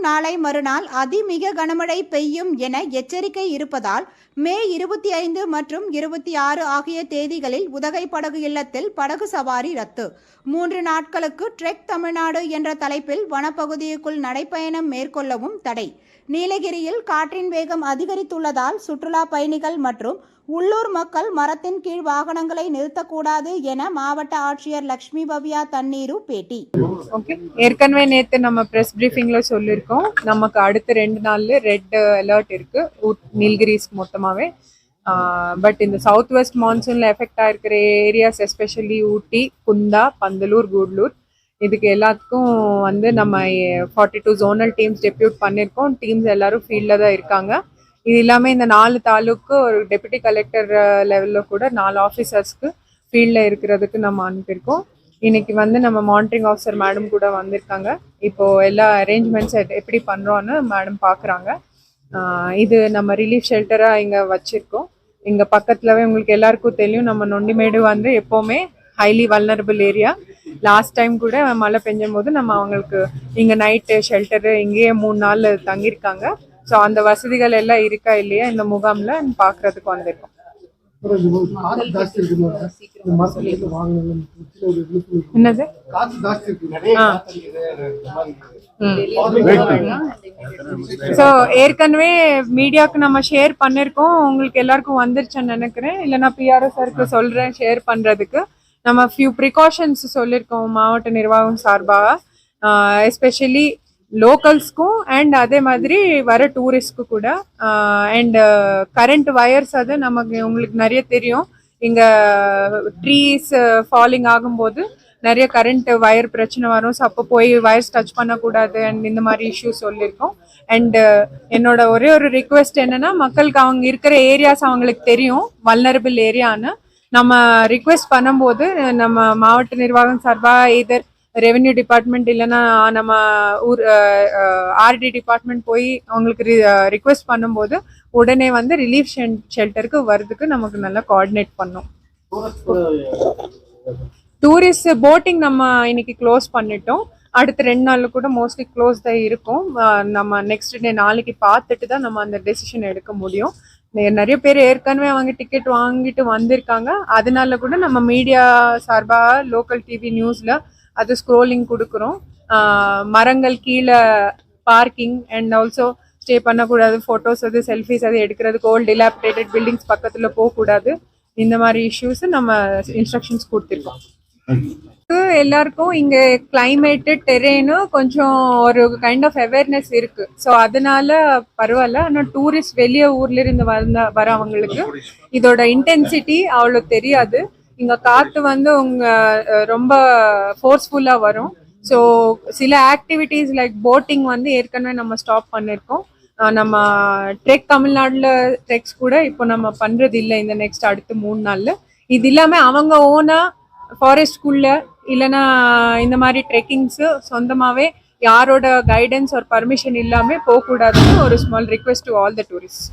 நாளை மறுநாள் அதிமிக கனமழை பெய்யும் என எச்சரிக்கை இருப்பதால் மே இருபத்தி ஐந்து மற்றும் இருபத்தி ஆறு ஆகிய தேதிகளில் உதகை படகு இல்லத்தில் படகு சவாரி ரத்து. மூன்று நாட்களுக்கு ட்ரெக் தமிழ்நாடு என்ற தலைப்பில் வனப்பகுதிக்குள் நடைப்பயணம் மேற்கொள்ளவும் தடை. நீலகிரியில் காற்றின் வேகம் அதிகரித்துள்ளதால் சுற்றுலா பயணிகள் மற்றும் உள்ளூர் மக்கள் மரத்தின் கீழ் வாகனங்களை நிறுத்தக்கூடாது என மாவட்ட ஆட்சியர் லட்சுமி பவ்யா தண்ணீரு பேட்டி. ஓகே ஏற்கனவே நேற்று நம்ம ப்ரெஸ் பிரீஃபிங்ல சொல்லியிருக்கோம் நமக்கு அடுத்த ரெண்டு நாள்ல ரெட் அலர்ட் இருக்கு. ஊட்- மொத்தமாவே. பட் இந்த சவுத் வெஸ்ட் மான்சூன்ல எஃபெக்ட் ஆயிருக்கிற ஏரியாஸ் எஸ்பெஷலி ஊட்டி குந்தா பந்தலூர் கூடலூர் இதுக்கு எல்லாத்துக்கும் வந்து நம்ம forty two zonal teams depute பண்ணியிருக்கோம் டீம்ஸ் எல்லாரும் ஃபீல்டில் தான் இருக்காங்க. இது இல்லாமல் இந்த நாலு தாலுக்கு ஒரு டெபுட்டி கலெக்டர் லெவலில் கூட நாலு ஆஃபீஸர்ஸ்க்கு ஃபீல்டில் இருக்கிறதுக்கு நம்ம அனுப்பியிருக்கோம். இன்னைக்கு வந்து நம்ம மானிட்டரிங் ஆஃபீஸர் மேடம் கூட வந்திருக்காங்க. இப்போ எல்லா அரேஞ்ச்மெண்ட்ஸ் எப்படி பண்ணுறோன்னு மேடம் பார்க்குறாங்க இது நம்ம ரிலீஃப் ஷெல்டராக இங்கே வச்சுருக்கோம். இங்கே பக்கத்துலவே உங்களுக்கு எல்லாருக்கும் தெரியும் நம்ம நொண்டிமேடு வந்து எப்போவுமே highly vulnerable area last time கூட மழை பெஞ்சும் போது நம்ம அவங்களுக்கு இங்கே நைட்டு ஷெல்டரு இங்கேயே மூணு நாள் தங்கியிருக்காங்க. ஸோ அந்த வசதிகள் எல்லாம் இருக்கா இல்லையா? இந்த முகாமில் பார்க்குறதுக்கு வந்திருக்கோம். என்னது. ஸோ ஏற்கனவே மீடியாவுக்கு நம்ம ஷேர் பண்ணிருக்கோம். உங்களுக்கு எல்லாருக்கும் வந்துருச்சுன்னு நினைக்கிறேன். இல்லைன்னா பிஆர்ஓ சருக்கு சொல்றேன் ஷேர் பண்றதுக்கு. நம்ம ஃபியூ ப்ரிகாஷன்ஸ் சொல்லியிருக்கோம் மாவட்ட நிர்வாகம் சார்பாக. எஸ்பெஷலி லோக்கல்ஸ்க்கும் அண்ட் அதே மாதிரி வர டூரிஸ்ட்க்கு கூட. அண்ட் கரண்ட் வயர்ஸ் அது நமக்கு உங்களுக்கு நிறைய தெரியும். இங்கே ட்ரீஸ் ஃபாலிங் ஆகும்போது நிறைய கரண்ட் வயர் பிரச்சனை வரும். ஸோ அப்போ போய் வயர்ஸ் டச் பண்ணக்கூடாது அண்ட் இந்த மாதிரி இஷ்யூஸ் சொல்லியிருக்கோம். அண்ட் என்னோட ஒரே ஒரு ரிக்வெஸ்ட் என்னன்னா மக்களுக்கு அவங்க இருக்கிற ஏரியாஸ் அவங்களுக்கு தெரியும். வல்னரபிள் ஏரியான்னு நம்ம ரிக்வெஸ்ட் பண்ணும்போது நம்ம மாவட்ட நிர்வாகம் சார்பாக இதர் ரெவென்யூ டிபார்ட்மெண்ட் இல்லைன்னா நம்ம ஊர் ஆர்டி டிபார்ட்மெண்ட் போய் அவங்களுக்கு ரிக்வெஸ்ட் பண்ணும்போது உடனே வந்து ரிலீஃப் ஷெல்டருக்கு வர்றதுக்கு நமக்கு நல்லா கோஆர்டினேட் பண்ணும். டூரிஸ்ட் போட்டிங் நம்ம இன்னைக்கு க்ளோஸ் பண்ணிட்டோம். அடுத்த ரெண்டு நாள் கூட மோஸ்ட்லி க்ளோஸ் தான் இருக்கும். நம்ம நெக்ஸ்ட் டே நாளைக்கு பார்த்துட்டு தான் நம்ம அந்த டெசிஷன் எடுக்க முடியும். நிறைய பேர் ஏற்கனவே அவங்க டிக்கெட் வாங்கிட்டு வந்திருக்காங்க. அதனால கூட நம்ம மீடியா சார்பாக லோக்கல் டிவி நியூஸ்ல அது ஸ்க்ரோலிங் கொடுக்குறோம். மரங்கள் கீழே பார்க்கிங் அண்ட் ஆல்சோ ஸ்டே பண்ணக்கூடாது. ஃபோட்டோஸ் அது செல்ஃபிஸ் அது எடுக்கிறதுக்கு ஓல்ட் டிலாபிடேட்டட் பில்டிங்ஸ் பக்கத்தில் போகக்கூடாது. இந்த மாதிரி இஷ்யூஸ் நம்ம இன்ஸ்ட்ரக்ஷன்ஸ் கொடுத்துருக்கோம். எல்லாருக்கும் இங்க கிளைமேட் டெரெயினு கொஞ்சம் ஒரு கைண்ட் ஆஃப் அவேர்னஸ் இருக்கு. ஸோ அதனால பரவாயில்ல. ஆனால் டூரிஸ்ட் வெளிய ஊர்ல இருந்து வந்த வரவங்களுக்கு இதோட இன்டென்சிட்டி அவ்வளோ தெரியாது. இங்க காத்து வந்து உங்க ரொம்ப ஃபோர்ஸ்ஃபுல்லா வரும். ஸோ சில ஆக்டிவிட்டீஸ் லைக் போட்டிங் வந்து ஏற்கனவே நம்ம ஸ்டாப் பண்ணியிருக்கோம் நம்ம ட்ரெக் தமிழ்நாடுல ட்ரெக்ஸ் கூட இப்போ நம்ம பண்றது இல்லை இந்த நெக்ஸ்ட் அடுத்து மூணு நாள்ல. இது இல்லாம அவங்க ஓனா ஃபாரஸ்ட்குள்ள இல்லைன்னா இந்த மாதிரி ட்ரெக்கிங்ஸு சொந்தமாகவே யாரோட கைடன்ஸ் ஒரு பர்மிஷன் இல்லாமல் போகக்கூடாதுன்னு ஒரு small request to all the tourist